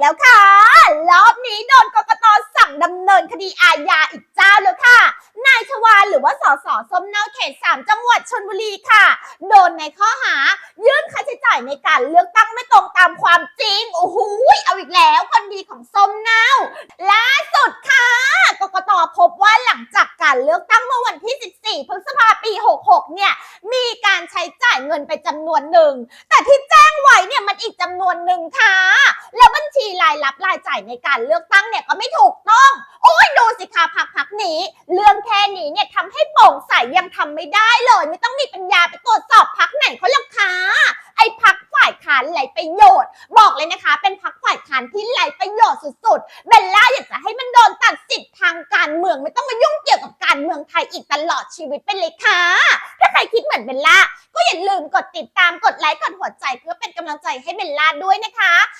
แล้วค่ะ รอบนี้โดนกกตสั่งดำเนินคดีอาญาอีกเจ้าแล้วค่ะ นายชวานหรือว่าสสส้มเน่าเขตสามจังหวัดชนบุรีค่ะ โดนในข้อหา ยื่นค่าใช้จ่ายในการเลือกตั้งไม่ตรงตามความจริง โอ้โหเอาอีกแล้วคนดีของส้มเน่าล่าสุดค่ะกกตพบว่าหลังจากการเลือกตั้งเมื่อวันที่ 14 พฤษภาปี 66 เนี่ย มีการใช้จ่ายเงินไปจำนวนหนึ่ง แต่ที่แจ้งไว้เนี่ยมันอีกจำนวนหนึ่งค่ะ รายรับรายจ่ายในการเลือกตั้งเนี่ยก็ไม่ถูกต้อง โอ้ยดูสิคะพักพักนี้ เรื่องแค่นี้เนี่ยทำให้โปร่งใสยังทำไม่ได้เลย ไม่ต้องมีปัญญาไปตรวจสอบพักไหนเขาหรอกค่ะไอ้พักฝ่ายค้านไรประโยชน์ บอกเลยนะคะ เป็นพักฝ่ายค้านที่ไรประโยชน์สุดๆเบลล่าอยากจะให้มันโดนตัดสิทธิ์ทางการเมืองไม่ต้องมายุ่งเกี่ยวกับการเมืองไทยอีกตลอดชีวิตไปเลยค่ะ ถ้าใครคิดเหมือนเบลล่าก็อย่าลืมกดติดตามกดไลค์กดหัวใจเพื่อเป็นกำลังใจให้เบลล่าด้วยนะคะ